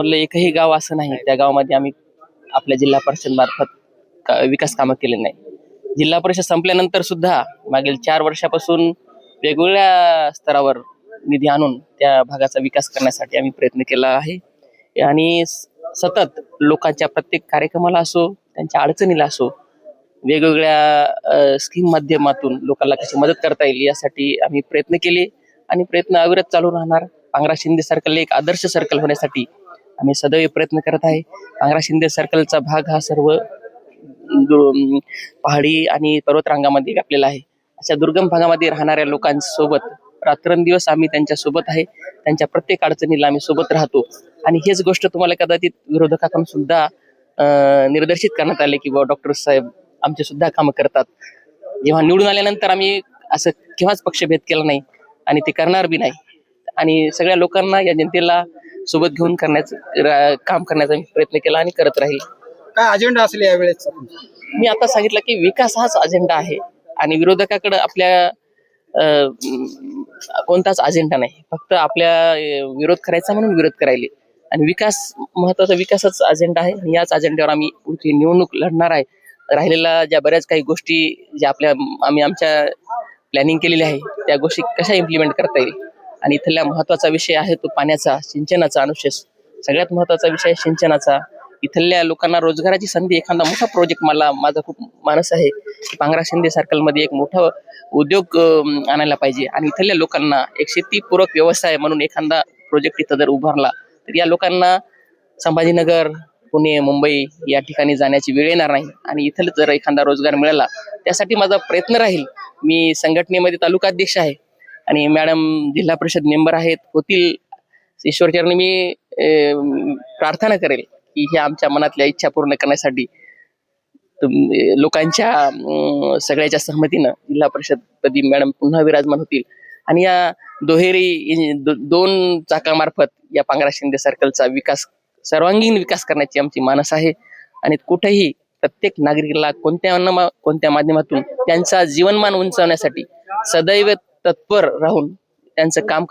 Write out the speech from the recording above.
आपलं एकही गाव असं नाही त्या गावामध्ये आम्ही आपल्या जिल्हा परिषद मार्फत विकास कामं केले नाही. जिल्हा परिषद संपल्यानंतर सुद्धा मागील चार वर्षापासून वेगवेगळ्या स्तरावर निधी आणून त्या भागाचा विकास करण्यासाठी आम्ही प्रयत्न केला आहे. आणि सतत लोकांच्या प्रत्येक कार्यक्रमाला असो त्यांच्या अडचणीला असो वेगवेगळ्या स्कीम माध्यमातून लोकांना कशी मदत करता येईल यासाठी आम्ही प्रयत्न केले. आणि प्रयत्न अविरत चालू राहणार. पांगरा शिंदे सर्कल एक आदर्श सर्कल होण्यासाठी आम्ही सदैव प्रयत्न करत आहे. आंग्रा शिंदे सर्कलचा भाग हा सर्व पहाडी आणि पर्वतरांगामध्ये व्यापलेला आहे. अशा दुर्गम भागामध्ये राहणाऱ्या लोकांसोबत रात्रंदिवस आम्ही त्यांच्यासोबत आहे. त्यांच्या प्रत्येक अडचणीला आम्ही सोबत राहतो. आणि हेच गोष्ट तुम्हाला कदाचित विरोधकाकडून सुद्धा निर्दर्शित निर्देशित करण्यात आले की बाबा डॉक्टर साहेब आमचे सुद्धा कामं करतात. जेव्हा निवडून आल्यानंतर आम्ही असं केव्हाच पक्षभेद केला नाही आणि ते करणार बी नाही. आणि सगळ्या लोकांना या जनतेला सोबत घेऊन करण्याचं काम करण्याचा मी प्रयत्न केला आणि करत राहील. काय अजेंडा असेल यावेळेस? मी आता सांगितलं की विकास हाच अजेंडा आहे आणि विरोधकाकडे आपल्या कोणताच अजेंडा नाही. फक्त आपल्या विरोध करायचा म्हणून विरोध करायले. आणि विकास महत्त्वाचा विकासाचा अजेंडा आहे. आणि याच अजेंड्यावर आम्ही पुढची निवडणूक लढणार आहे. राहिलेल्या ज्या बऱ्याच काही गोष्टी ज्या आपल्या आम्ही आमच्या प्लॅनिंग केलेली आहे त्या गोष्टी कशा इम्प्लिमेंट करता येईल? आणि इथला महत्त्वाचा विषय आहे तो पाण्याचा सिंचनाचा अनुशेष. सगळ्यात महत्त्वाचा विषय सिंचनाचा. इथल्या लोकांना रोजगाराची संधी एखादा मोठा प्रोजेक्ट मला माझा खूप मानस आहे पांगरा शिंदे सर्कलमध्ये एक मोठा उद्योग आणायला पाहिजे. आणि इथल्या लोकांना एक शेतीपूरक व्यवसाय म्हणून एखादा प्रोजेक्ट इथं जर उभारला तर या लोकांना संभाजीनगर पुणे मुंबई या ठिकाणी जाण्याची वेळ येणार नाही. आणि इथं जर एखादा रोजगार मिळाला त्यासाठी माझा प्रयत्न राहील. मी संघटनेमध्ये तालुका अध्यक्ष आहे. आणि मॅडम जिल्हा परिषद मेंबर आहेत होतील. ईश्वरचरणी मी प्रार्थना करेल की ह्या आमच्या मनातल्या इच्छा पूर्ण करण्यासाठी तुम- लोकांच्या सगळ्याच्या सहमतीनं जिल्हा परिषद पदी मॅडम पुन्हा विराजमान होतील. आणि या दोहेरी दो- दोन चाकामार्फत या पांगरा शिंदे सर्कलचा विकास सर्वांगीण विकास करण्याची आमची मानस आहे. आणि कुठेही प्रत्येक नागरिकाला कोणत्या न कोणत्या माध्यमातून त्यांचा जीवनमान उंचावण्यासाठी सदैव तत्पर राहून त्यांचं काम कर